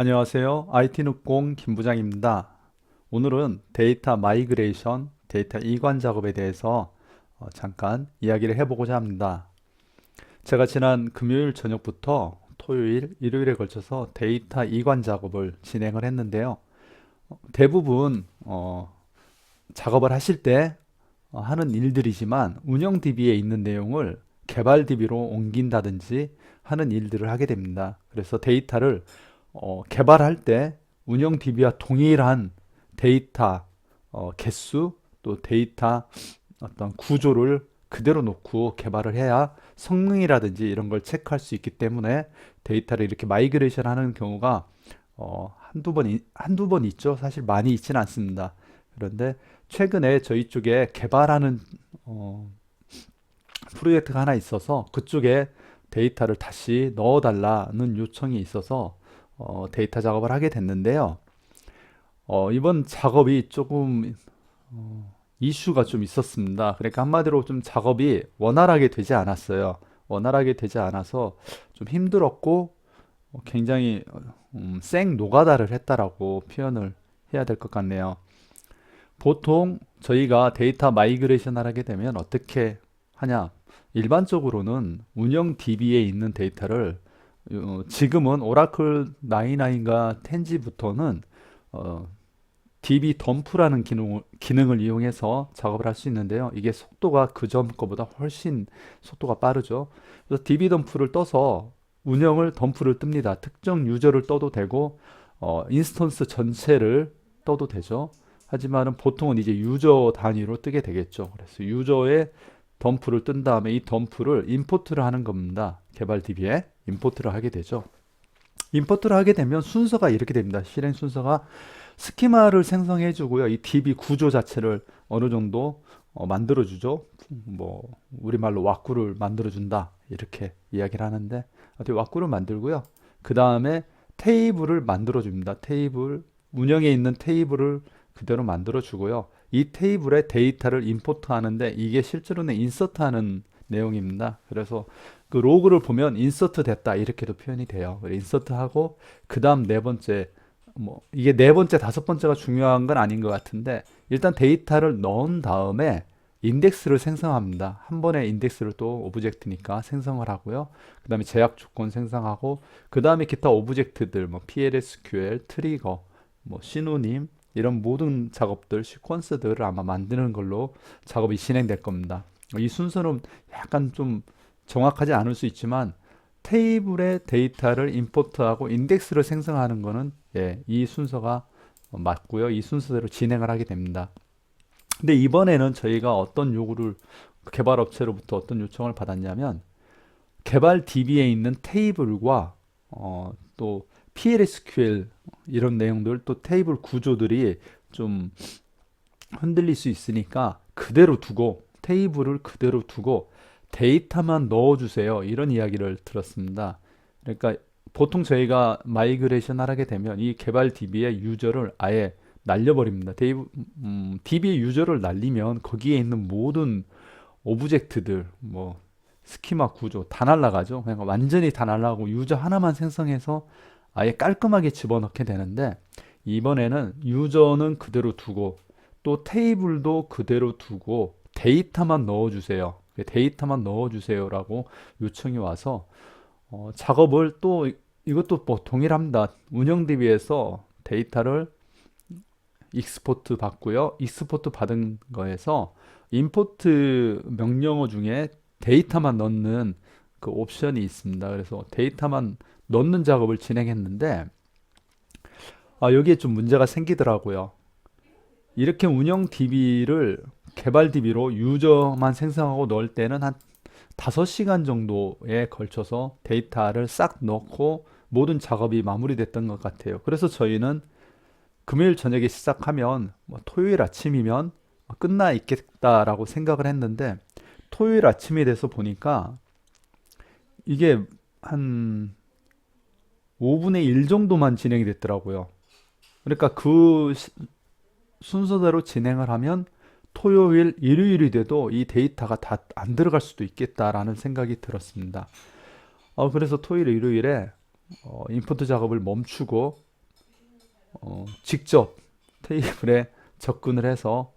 안녕하세요. IT누공 김부장입니다. 오늘은 데이터 마이그레이션, 데이터 이관 작업에 대해서 어, 잠깐 이야기를 해보고자 합니다. 제가 지난 금요일 저녁부터 토요일, 일요일에 걸쳐서 데이터 이관 작업을 진행을 했는데요. 어, 대부분 어, 작업을 하실 때 어, 하는 일들이지만 운영 DB에 있는 내용을 개발 DB로 옮긴다든지 하는 일들을 하게 됩니다. 그래서 데이터를 어, 개발할 때 운영 DB와 동일한 데이터 어, 개수 또 데이터 어떤 구조를 그대로 놓고 개발을 해야 성능이라든지 이런 걸 체크할 수 있기 때문에 데이터를 이렇게 마이그레이션 하는 경우가 어, 한두 번, 이- 한두 번 있죠. 사실 많이 있지는 않습니다. 그런데 최근에 저희 쪽에 개발하는 어, 프로젝트가 하나 있어서 그쪽에 데이터를 다시 넣어달라는 요청이 있어서 어, 데이터 작업을 하게 됐는데요. 어, 이번 작업이 조금 어, 이슈가 좀 있었습니다. 그러니까 한마디로 좀 작업이 원활하게 되지 않았어요. 원활하게 되지 않아서 좀 힘들었고 어, 굉장히 어, 음, 생 노가다를 했다라고 표현을 해야 될 것 같네요. 보통 저희가 데이터 마이그레이션을 하게 되면 어떻게 하냐? 일반적으로는 운영 DB에 있는 데이터를 어, 지금은 오라클 99과 텐지부터는 어, DB 덤프라는 기능, 기능을 이용해서 작업을 할 수 있는데요. 이게 속도가 그전 거보다 훨씬 속도가 빠르죠. 그래서 DB 덤프를 떠서 운영을 덤프를 뜹니다. 특정 유저를 떠도 되고 어, 인스턴스 전체를 떠도 되죠. 하지만은 보통은 이제 유저 단위로 뜨게 되겠죠. 그래서 유저의 덤프를 뜬 다음에 이 덤프를 임포트를 하는 겁니다. 개발 DB에 임포트를 하게 되죠. 임포트를 하게 되면 순서가 이렇게 됩니다. 실행 순서가 스키마를 생성해 주고요. 이 DB 구조 자체를 어느 정도 어, 만들어 주죠. 뭐 우리말로 왁구를 만들어 준다. 이렇게 이야기를 하는데 어떻게 왁구를 만들고요. 그 다음에 테이블을 만들어 줍니다. 테이블 운영에 있는 테이블을 그대로 만들어 주고요. 이 테이블에 데이터를 임포트 하는데 이게 실제로는 인서트 하는 내용입니다. 그래서 그 로그를 보면 인서트 됐다 이렇게도 표현이 돼요. 인서트 하고 그 다음 네 번째 뭐 이게 네 번째 다섯 번째가 중요한 건 아닌 것 같은데 일단 데이터를 넣은 다음에 인덱스를 생성합니다. 한 번에 인덱스를 또 오브젝트니까 생성을 하고요. 그 다음에 제약 조건 생성하고 그 다음에 기타 오브젝트들 뭐 PLSQL, 트리거, 뭐 시노님 이런 모든 작업들, 시퀀스들을 아마 만드는 걸로 작업이 진행될 겁니다. 이 순서는 약간 좀 정확하지 않을 수 있지만 테이블에 데이터를 임포트하고 인덱스를 생성하는 거는 예, 이 순서가 맞고요. 이 순서대로 진행을 하게 됩니다. 근데 이번에는 저희가 어떤 요구를 개발 업체로부터 어떤 요청을 받았냐면 개발 DB에 있는 테이블과 어, 또 PLSQL 이런 내용들 또 테이블 구조들이 좀 흔들릴 수 있으니까 그대로 두고 테이블을 그대로 두고 데이터만 넣어주세요. 이런 이야기를 들었습니다. 그러니까 보통 저희가 마이그레이션 하게 되면 이 개발 DB의 유저를 아예 날려버립니다. 데이브, 음, DB의 유저를 날리면 거기에 있는 모든 오브젝트들, 뭐 스키마 구조 다 날라가죠. 그냥 완전히 다 날라가고 유저 하나만 생성해서 아예 깔끔하게 집어넣게 되는데 이번에는 유저는 그대로 두고 또 테이블도 그대로 두고 데이터만 넣어주세요. 데이터만 넣어주세요라고 요청이 와서 어, 작업을 또 이- 이것도 뭐 동일합니다. 운영 DB에서 데이터를 익스포트 받고요. 익스포트 받은 거에서 임포트 명령어 중에 데이터만 넣는 그 옵션이 있습니다. 그래서 데이터만 넣는 작업을 진행했는데 아, 여기에 좀 문제가 생기더라고요. 이렇게 운영 DB를 개발 DB로 유저만 생성하고 넣을 때는 한 5시간 정도에 걸쳐서 데이터를 싹 넣고 모든 작업이 마무리됐던 것 같아요. 그래서 저희는 금요일 저녁에 시작하면 뭐 토요일 아침이면 끝나 있겠다라고 생각을 했는데 토요일 아침이 돼서 보니까 이게 한 5분의 1 정도만 진행이 됐더라고요. 그러니까 그 시- 순서대로 진행을 하면 토요일, 일요일이 돼도 이 데이터가 다 안 들어갈 수도 있겠다라는 생각이 들었습니다. 어, 그래서 토요일, 일요일에 어, 인풋 작업을 멈추고 어, 직접 테이블에 접근을 해서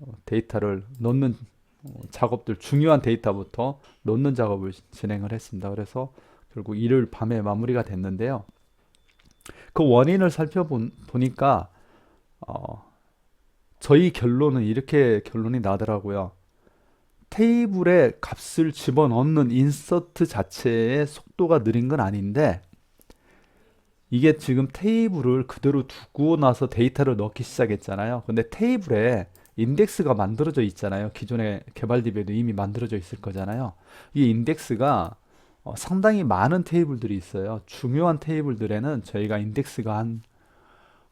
어, 데이터를 넣는 어, 작업들 중요한 데이터부터 넣는 작업을 진행을 했습니다. 그래서 결국 일요일 밤에 마무리가 됐는데요. 그 원인을 살펴보니까 어, 저희 결론은 이렇게 결론이 나더라고요. 테이블에 값을 집어넣는 인서트 자체의 속도가 느린 건 아닌데 이게 지금 테이블을 그대로 두고 나서 데이터를 넣기 시작했잖아요. 근데 테이블에 인덱스가 만들어져 있잖아요. 기존의 개발 DB에도 이미 만들어져 있을 거잖아요. 이 인덱스가 어, 상당히 많은 테이블들이 있어요. 중요한 테이블들에는 저희가 인덱스가 한, 한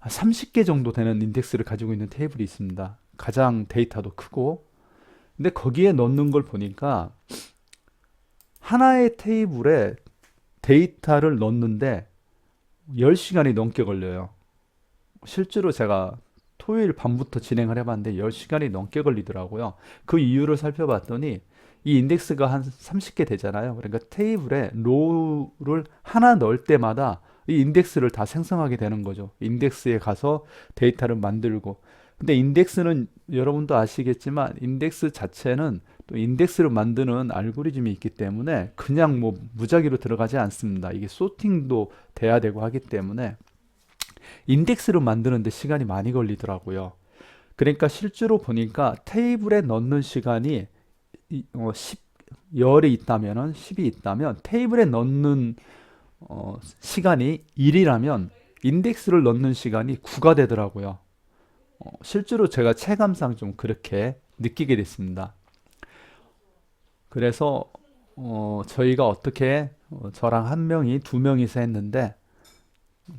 30개 정도 되는 인덱스를 가지고 있는 테이블이 있습니다. 가장 데이터도 크고. 근데 거기에 넣는 걸 보니까 하나의 테이블에 데이터를 넣는데 10시간이 넘게 걸려요. 실제로 제가 토요일 밤부터 진행을 해봤는데 10시간이 넘게 걸리더라고요. 그 이유를 살펴봤더니 이 인덱스가 한 30개 되잖아요. 그러니까 테이블에 로우를 하나 넣을 때마다 이 인덱스를 다 생성하게 되는 거죠. 인덱스에 가서 데이터를 만들고. 근데 인덱스는 여러분도 아시겠지만 인덱스 자체는 또 인덱스를 만드는 알고리즘이 있기 때문에 그냥 뭐 무작위로 들어가지 않습니다. 이게 소팅도 돼야 되고 하기 때문에 인덱스를 만드는데 시간이 많이 걸리더라고요. 그러니까 실제로 보니까 테이블에 넣는 시간이 이- 어, 10, 열이 있다면은 10이 있다면 테이블에 넣는 어, 시간이 1이라면 인덱스를 넣는 시간이 9가 되더라고요. 어, 실제로 제가 체감상 좀 그렇게 느끼게 됐습니다. 그래서 어, 저희가 어떻게 어, 저랑 한 명이 두 명이서 했는데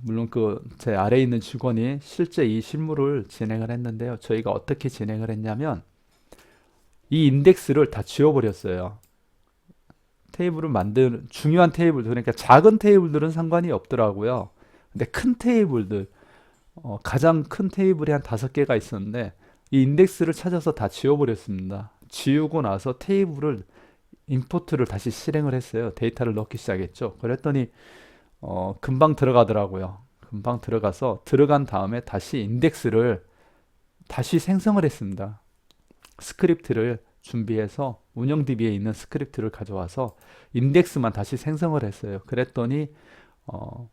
물론 그 제 아래에 있는 직원이 실제 이 실무를 진행을 했는데요. 저희가 어떻게 진행을 했냐면 이 인덱스를 다 지워버렸어요. 테이블을 만드는 중요한 테이블들 그러니까 작은 테이블들은 상관이 없더라고요. 근데 큰 테이블들 어, 가장 큰 테이블이 한 다섯 개가 있었는데 이 인덱스를 찾아서 다 지워버렸습니다. 지우고 나서 테이블을 임포트를 다시 실행을 했어요. 데이터를 넣기 시작했죠. 그랬더니 어, 금방 들어가더라고요. 금방 들어가서 들어간 다음에 다시 인덱스를 다시 생성을 했습니다. 스크립트를 준비해서 운영 DB에 있는 스크립트를 가져와서 인덱스만 다시 생성을 했어요. 그랬더니 어,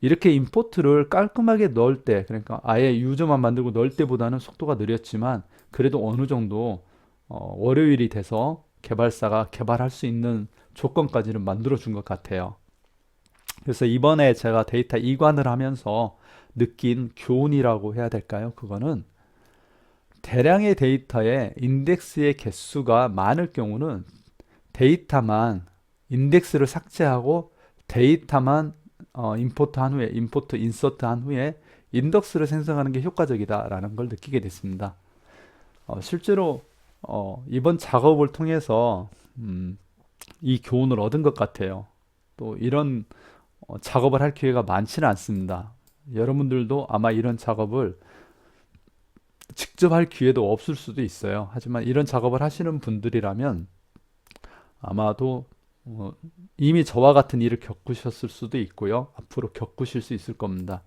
이렇게 임포트를 깔끔하게 넣을 때 그러니까 아예 유저만 만들고 넣을 때보다는 속도가 느렸지만 그래도 어느 정도 어, 월요일이 돼서 개발사가 개발할 수 있는 조건까지는 만들어 준 것 같아요. 그래서 이번에 제가 데이터 이관을 하면서 느낀 교훈이라고 해야 될까요? 그거는 대량의 데이터에 인덱스의 개수가 많을 경우는 데이터만 인덱스를 삭제하고 데이터만 어, 임포트 한 후에 임포트 인서트 한 후에 인덱스를 생성하는 게 효과적이다라는 걸 느끼게 됐습니다. 어, 실제로 어, 이번 작업을 통해서 음, 이 교훈을 얻은 것 같아요. 또 이런 어, 작업을 할 기회가 많지는 않습니다. 여러분들도 아마 이런 작업을 직접 할 기회도 없을 수도 있어요. 하지만 이런 작업을 하시는 분들이라면 아마도 어, 이미 저와 같은 일을 겪으셨을 수도 있고요. 앞으로 겪으실 수 있을 겁니다.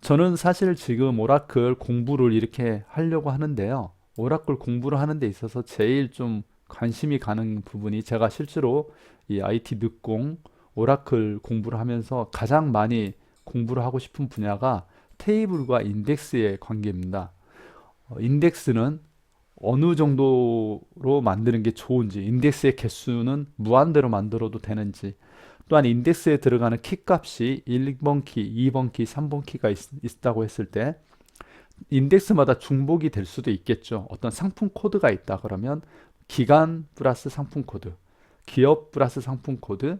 저는 사실 지금 오라클 공부를 이렇게 하려고 하는데요. 오라클 공부를 하는 데 있어서 제일 좀 관심이 가는 부분이 제가 실제로 이 IT 늦공 오라클 공부를 하면서 가장 많이 공부를 하고 싶은 분야가 테이블과 인덱스의 관계입니다. 어, 인덱스는 어느 정도로 만드는 게 좋은지, 인덱스의 개수는 무한대로 만들어도 되는지, 또한 인덱스에 들어가는 키 값이 1번 키, 2번 키, 3번 키가 있, 있다고 했을 때 인덱스마다 중복이 될 수도 있겠죠. 어떤 상품 코드가 있다 그러면 기간 플러스 상품 코드, 기업 플러스 상품 코드,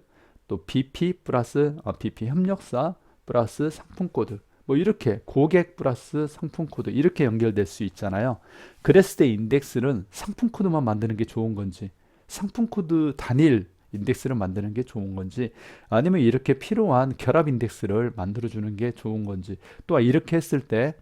또 BP 플러스 아, BP 협력사 플러스 상품 코드 뭐 이렇게 고객 플러스 상품 코드 이렇게 연결될 수 있잖아요. 그랬을 때 인덱스는 상품 코드만 만드는 게 좋은 건지 상품 코드 단일 인덱스를 만드는 게 좋은 건지 아니면 이렇게 필요한 결합 인덱스를 만들어 주는 게 좋은 건지 또 이렇게 했을 때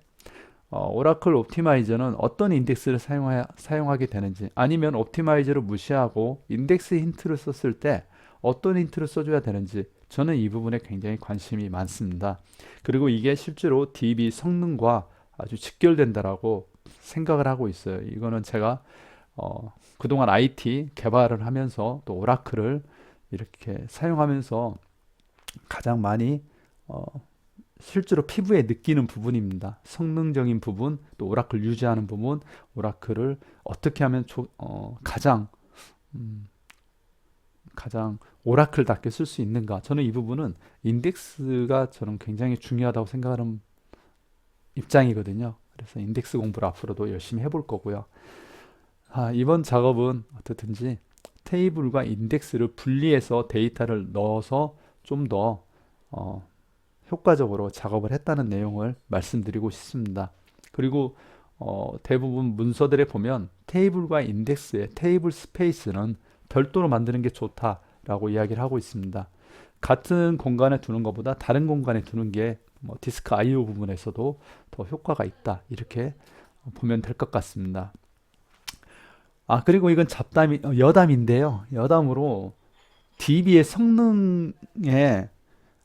어, 오라클 옵티마이저는 어떤 인덱스를 사용하, 사용하게 되는지 아니면 옵티마이저를 무시하고 인덱스 힌트를 썼을 때 어떤 힌트를 써줘야 되는지 저는 이 부분에 굉장히 관심이 많습니다. 그리고 이게 실제로 DB 성능과 아주 직결된다라고 생각을 하고 있어요. 이거는 제가 어, 그동안 IT 개발을 하면서 또 오라클을 이렇게 사용하면서 가장 많이 어, 실제로 피부에 느끼는 부분입니다. 성능적인 부분, 또 오라클 유지하는 부분, 오라클을 어떻게 하면 조, 어, 가장 음, 가장 오라클답게 쓸 수 있는가? 저는 이 부분은 인덱스가 저는 굉장히 중요하다고 생각하는 입장이거든요. 그래서 인덱스 공부를 앞으로도 열심히 해볼 거고요. 아, 이번 작업은 어떻든지 테이블과 인덱스를 분리해서 데이터를 넣어서 좀더 어, 효과적으로 작업을 했다는 내용을 말씀드리고 싶습니다. 그리고 어, 대부분 문서들에 보면 테이블과 인덱스의 테이블 스페이스는 별도로 만드는 게 좋다 라고 이야기를 하고 있습니다. 같은 공간에 두는 것보다 다른 공간에 두는 게 뭐 디스크 I/O 부분에서도 더 효과가 있다 이렇게 보면 될 것 같습니다. 아 그리고 이건 잡담이 어, 여담인데요. 여담으로 DB의 성능에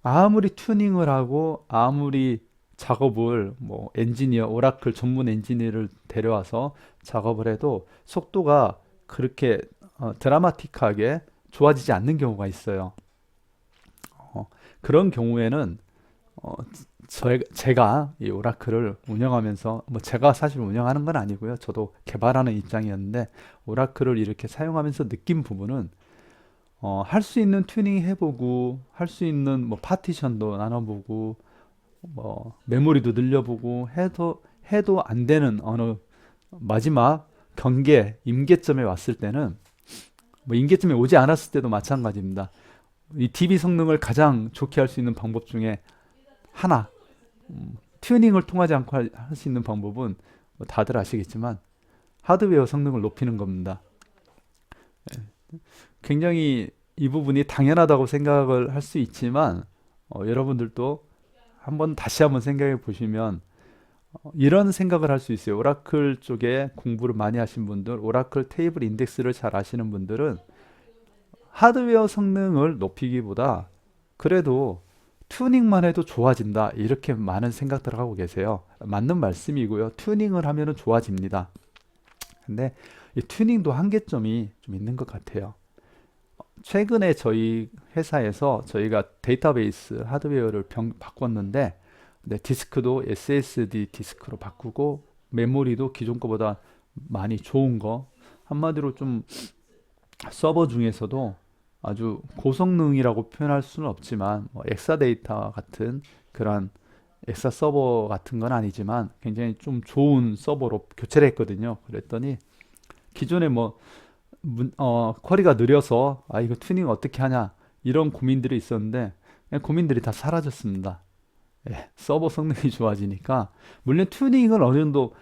아무리 튜닝을 하고 아무리 작업을 뭐 엔지니어 오라클 전문 엔지니어를 데려와서 작업을 해도 속도가 그렇게 어, 드라마틱하게 좋아지지 않는 경우가 있어요. 어, 그런 경우에는 어, 저, 제가 이 오라클을 운영하면서 뭐 제가 사실 운영하는 건 아니고요. 저도 개발하는 입장이었는데 오라클을 이렇게 사용하면서 느낀 부분은 어, 할 수 있는 튜닝 해보고 할 수 있는 뭐 파티션도 나눠보고 뭐 메모리도 늘려보고 해도 해도 안 되는 어느 마지막 경계 임계점에 왔을 때는 뭐 임계점에 오지 않았을 때도 마찬가지입니다. 이 DB 성능을 가장 좋게 할 수 있는 방법 중에 하나 음, 튜닝을 통하지 않고 할 수 있는 방법은 뭐 다들 아시겠지만 하드웨어 성능을 높이는 겁니다. 예. 굉장히 이 부분이 당연하다고 생각을 할 수 있지만 어, 여러분들도 한번 다시 한번 생각해 보시면 어, 이런 생각을 할 수 있어요. 오라클 쪽에 공부를 많이 하신 분들, 오라클 테이블 인덱스를 잘 아시는 분들은 하드웨어 성능을 높이기보다 그래도 튜닝만 해도 좋아진다. 이렇게 많은 생각들을 하고 계세요. 맞는 말씀이고요. 튜닝을 하면 좋아집니다. 근데 이 튜닝도 한계점이 좀 있는 것 같아요. 최근에 저희 회사에서 저희가 데이터베이스 하드웨어를 병, 바꿨는데 네, 디스크도 SSD 디스크로 바꾸고 메모리도 기존 거보다 많이 좋은 거 한마디로 좀 서버 중에서도 아주 고성능이라고 표현할 수는 없지만 뭐 엑사 데이터 같은 그런 엑사 서버 같은 건 아니지만 굉장히 좀 좋은 서버로 교체를 했거든요. 그랬더니 기존에 뭐 문, 어, 쿼리가 느려서 아 이거 튜닝 어떻게 하냐 이런 고민들이 있었는데 고민들이 다 사라졌습니다. 예, 서버 성능이 좋아지니까 물론 튜닝을 어느 정도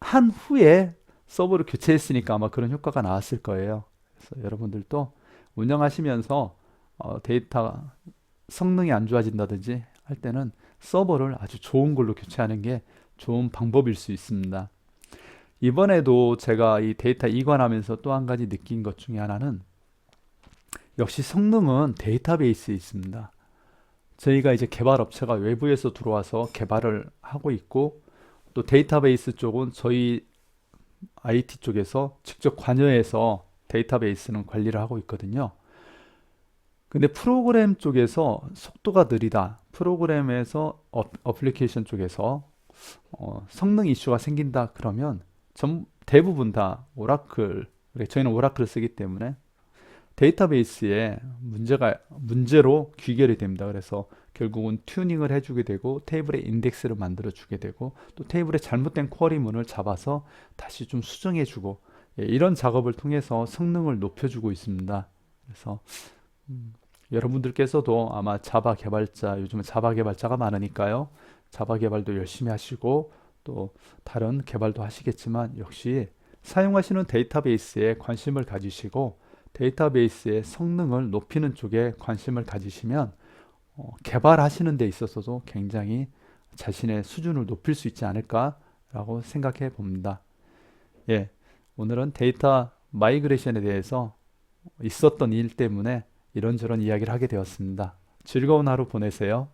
한 후에 서버를 교체했으니까 아마 그런 효과가 나왔을 거예요. 그래서 여러분들도 운영하시면서 어, 데이터 성능이 안 좋아진다든지 할 때는 서버를 아주 좋은 걸로 교체하는 게 좋은 방법일 수 있습니다. 이번에도 제가 이 데이터 이관하면서 또 한 가지 느낀 것 중에 하나는 역시 성능은 데이터베이스에 있습니다. 저희가 이제 개발 업체가 외부에서 들어와서 개발을 하고 있고 또 데이터베이스 쪽은 저희 IT 쪽에서 직접 관여해서 데이터베이스는 관리를 하고 있거든요. 근데 프로그램 쪽에서 속도가 느리다. 프로그램에서 어, 어플리케이션 쪽에서 어, 성능 이슈가 생긴다 그러면 전, 대부분 다 오라클, 저희는 오라클을 쓰기 때문에 데이터베이스에 문제가, 문제로 귀결이 됩니다. 그래서 결국은 튜닝을 해주게 되고 테이블의 인덱스를 만들어 주게 되고 또 테이블의 잘못된 쿼리문을 잡아서 다시 좀 수정해 주고 예, 이런 작업을 통해서 성능을 높여주고 있습니다. 그래서 음, 여러분들께서도 아마 자바 개발자 요즘은 자바 개발자가 많으니까요. 자바 개발도 열심히 하시고 또 다른 개발도 하시겠지만 역시 사용하시는 데이터베이스에 관심을 가지시고 데이터베이스의 성능을 높이는 쪽에 관심을 가지시면 어, 개발하시는 데 있어서도 굉장히 자신의 수준을 높일 수 있지 않을까라고 생각해 봅니다. 예, 오늘은 데이터 마이그레이션에 대해서 있었던 일 때문에 이런저런 이야기를 하게 되었습니다. 즐거운 하루 보내세요.